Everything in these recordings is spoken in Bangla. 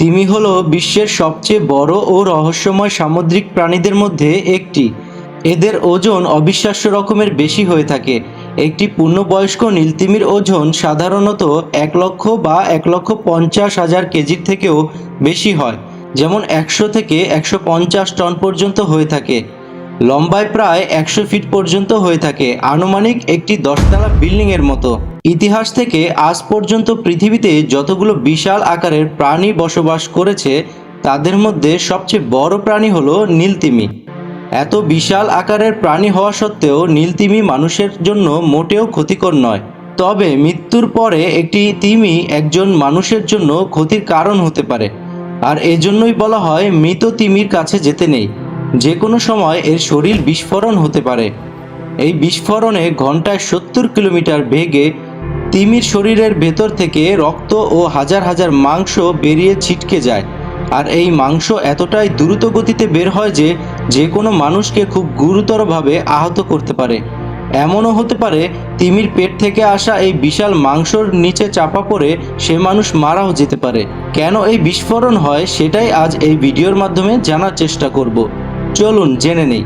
তিমি হলো বিশ্বের সবচেয়ে বড় ও রহস্যময় সামুদ্রিক প্রাণীদের মধ্যে একটি। এদের ওজন অবিশ্বাস্য রকমের বেশি হয়ে থাকে। একটি পূর্ণবয়স্ক নীলতিমির ওজন সাধারণত এক লক্ষ বা এক লক্ষ পঞ্চাশ হাজার কেজির থেকেও বেশি হয়, যেমন একশো থেকে একশো পঞ্চাশ টন পর্যন্ত হয়ে থাকে। লম্বায় প্রায় একশো ফিট পর্যন্ত হয়ে থাকে। আনুমানিক একটি দশতলা বিল্ডিংয়ের মতো। ইতিহাস থেকে আজ পর্যন্ত পৃথিবীতে যতগুলো বিশাল আকারের প্রাণী বসবাস করেছে, তাদের মধ্যে সবচেয়ে বড় প্রাণী হলো নীলতিমি। এত বিশাল আকারের প্রাণী হওয়া সত্ত্বেও নীলতিমি মানুষের জন্য মোটেও ক্ষতিকর নয়। তবে মৃত্যুর পরে একটি তিমি একজন মানুষের জন্য ক্ষতির কারণ হতে পারে। আর এজন্যই বলা হয় মৃত তিমির কাছে যেতে নেই। যে কোনো সময় এর শরীর বিস্ফোরণ হতে পারে। এই বিস্ফোরণে ঘন্টায় সত্তর কিলোমিটার বেগে তিমির শরীরের ভেতর থেকে রক্ত ও হাজার হাজার মাংস বেরিয়ে ছিটকে যায়। আর এই মাংস এতটাই দ্রুত গতিতে বের হয় যে যে কোনো মানুষকে খুব গুরুতরভাবে আহত করতে পারে। এমনও হতে পারে, তিমির পেট থেকে আসা এই বিশাল মাংসর নিচে চাপা পড়ে সে মানুষ মারাও যেতে পারে। কেন এই বিস্ফোরণ হয়, সেটাই আজ এই ভিডিওর মাধ্যমে জানার চেষ্টা করব। চলুন জেনে নেই।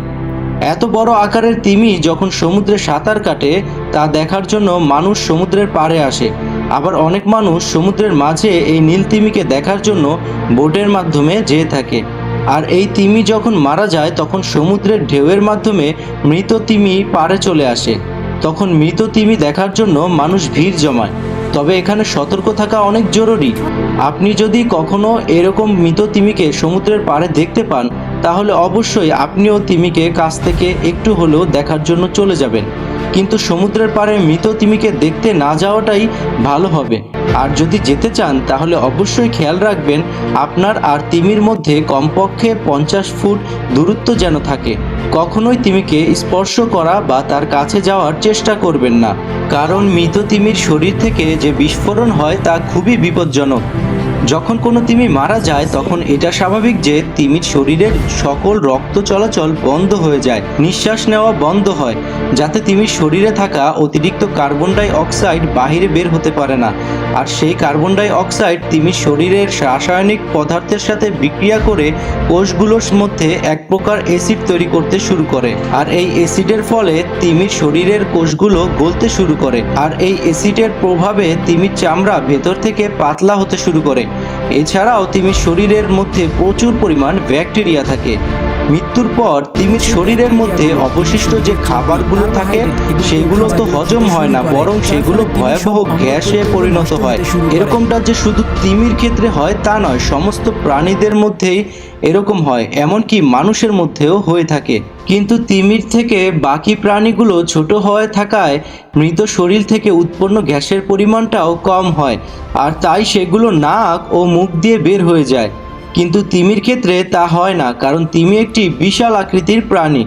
এত বড় আকারের তিমি যখন সমুদ্রে সাঁতার কাটে, তা দেখার জন্য মানুষ সমুদ্রের পাড়ে আসে। আবার অনেক মানুষ সমুদ্রের মাঝে এই নীল তিমিকে দেখার জন্য বোটের মাধ্যমে যেয়ে থাকে। আর এই তিমি যখন মারা যায়, তখন সমুদ্রের ঢেউয়ের মাধ্যমে মৃত তিমি পাড়ে চলে আসে। তখন মৃত তিমি দেখার জন্য মানুষ ভিড় জমায়। তবে এখানে সতর্ক থাকা অনেক জরুরি। আপনি যদি কখনো এরকম মৃত তিমিকে সমুদ্রের পাড়ে দেখতে পান তাহলে অবশ্যই আপনিও তিমিকে কাছ থেকে একটু হলেও দেখার জন্য চলে যাবেন। কিন্তু সমুদ্রের পাড়ে মৃত তিমিকে দেখতে না যাওয়াটাই ভালো হবে। আর যদি যেতে চান, তাহলে অবশ্যই খেয়াল রাখবেন, আপনার আর তিমির মধ্যে কমপক্ষে পঞ্চাশ ফুট দূরত্ব যেন থাকে। কখনোই তিমিকে স্পর্শ করা বা তার কাছে যাওয়ার চেষ্টা করবেন না। কারণ মৃত তিমির শরীর থেকে যে বিস্ফোরণ হয়, তা খুবই বিপজ্জনক। যখন কোনো তিমি মারা যায়, তখন এটা স্বাভাবিক যে তিমির শরীরের সকল রক্ত চলাচল বন্ধ হয়ে যায়, নিঃশ্বাস নেওয়া বন্ধ হয়, যাতে তিমির শরীরে থাকা অতিরিক্ত কার্বন ডাই অক্সাইড বাহিরে বের হতে পারে না। আর সেই কার্বন ডাই অক্সাইড তিমির শরীরের রাসায়নিক পদার্থের সাথে বিক্রিয়া করে কোষগুলোর মধ্যে এক প্রকার অ্যাসিড তৈরি করতে শুরু করে। আর এই অ্যাসিডের ফলে তিমির শরীরের কোষগুলো গলতে শুরু করে। আর এই অ্যাসিডের প্রভাবে তিমির চামড়া ভেতর থেকে পাতলা হতে শুরু করে। এছাড়াও তিমির শরীরের মধ্যে প্রচুর পরিমাণ ব্যাকটেরিয়া থাকে। মৃত্যুর পর তিমির শরীরের মধ্যে অবশিষ্ট যে খাবারগুলো থাকে, সেগুলো তো হজম হয় না, বরং সেগুলো ভয়াবহ গ্যাসে পরিণত হয়। এরকমটা যে শুধু তিমির ক্ষেত্রে হয় তা নয়, সমস্ত প্রাণীদের মধ্যেই এরকম হয়, এমনকি মানুষের মধ্যেও হয়ে থাকে। কিন্তু তিমির থেকে বাকি প্রাণীগুলো ছোট হয়ে থাকায় মৃত শরীর থেকে উৎপন্ন গ্যাসের পরিমাণটাও কম হয়, আর তাই সেগুলো নাক ও মুখ দিয়ে বের হয়ে যায়। কিন্তু তিমির ক্ষেত্রে তা হয় না, কারণ তিমি একটি বিশাল আকৃতির প্রাণী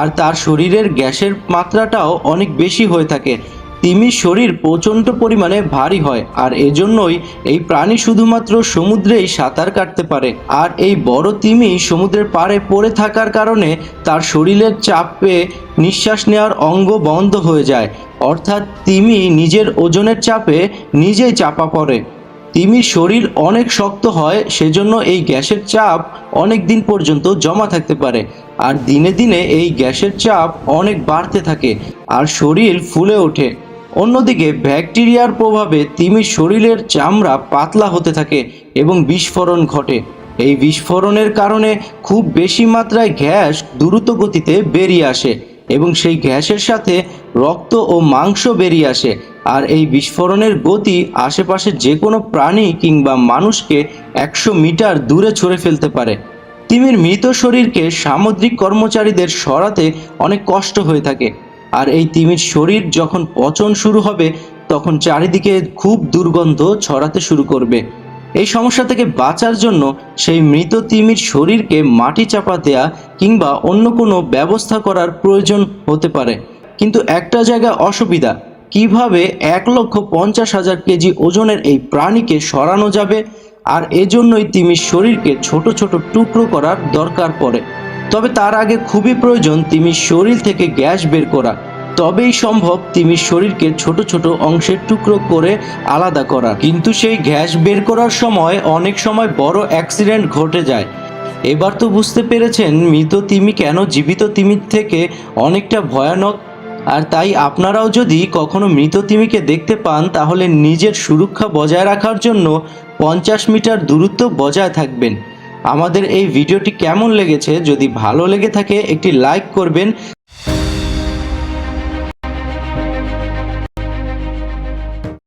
আর তার শরীরের গ্যাসের মাত্রাটাও অনেক বেশি হয়ে থাকে। তিমির শরীর প্রচণ্ড পরিমাণে ভারী হয় আর এজন্যই এই প্রাণী শুধুমাত্র সমুদ্রেই সাঁতার কাটতে পারে। আর এই বড় তিমি সমুদ্রের পাড়ে পড়ে থাকার কারণে তার শরীরের চাপে নিঃশ্বাস নেওয়ার অঙ্গ বন্ধ হয়ে যায়। অর্থাৎ তিমি নিজের ওজনের চাপে নিজেই চাপা পড়ে। তিমির শরীর অনেক শক্ত হয়, সেজন্য এই গ্যাসের চাপ অনেক দিন পর্যন্ত জমা থাকতে পারে। আর দিনে দিনে এই গ্যাসের চাপ অনেক বাড়তে থাকে আর শরীর ফুলে ওঠে। অন্যদিকে ব্যাকটেরিয়ার প্রভাবে তিমির শরীরের চামড়া পাতলা হতে থাকে এবং বিস্ফোরণ ঘটে। এই বিস্ফোরণের কারণে খুব বেশি মাত্রায় গ্যাস দ্রুত গতিতে বেরিয়ে আসে এবং সেই গ্যাসের সাথে রক্ত ও মাংস বেরিয়ে আসে। আর এই বিস্ফোরণের গতি আশেপাশে যে কোনো প্রাণী কিংবা মানুষকে একশো মিটার দূরে ছড়ে ফেলতে পারে। তিমির মৃত শরীরকে সামুদ্রিক কর্মচারীদের সরাতে অনেক কষ্ট হয়ে থাকে। আর এই তিমির শরীর যখন পচন শুরু হবে, তখন চারিদিকে খুব দুর্গন্ধ ছড়াতে শুরু করবে। এই সমস্যা থেকে বাঁচার জন্য সেই মৃত তিমির শরীরকে মাটি চাপা দেয়া কিংবা অন্য কোনো ব্যবস্থা করার প্রয়োজন হতে পারে। কিন্তু একটা জায়গা অসুবিধা কীভাবে এক লক্ষ পঞ্চাশ হাজার কেজি ওজনের এই প্রাণীকে সরানো যাবে আর এজন্যই তিমির শরীরকে ছোট ছোট টুকরো করার দরকার পড়ে। তবে তার আগে খুবই প্রয়োজন তিমির শরীর থেকে গ্যাস বের করা। তবেই সম্ভব তিমির শরীরকে ছোট ছোট অংশের টুকরো করে আলাদা করা। কিন্তু সেই গ্যাস বের করার সময় অনেক সময় বড় অ্যাক্সিডেন্ট ঘটে যায়। এবার তো বুঝতে পেরেছেন, মৃত তিমি কেন জীবিত তিমির থেকে অনেকটা ভয়ানক আর তাই আপনারাও যদি কখনো মৃত তিমিকে দেখতে পান, তাহলে নিজের সুরক্ষা বজায় রাখার জন্য পঞ্চাশ মিটার দূরত্ব বজায় থাকবেন। আমাদের এই ভিডিওটি কেমন লেগেছে, যদি ভালো লেগে থাকে, একটি লাইক করবেন।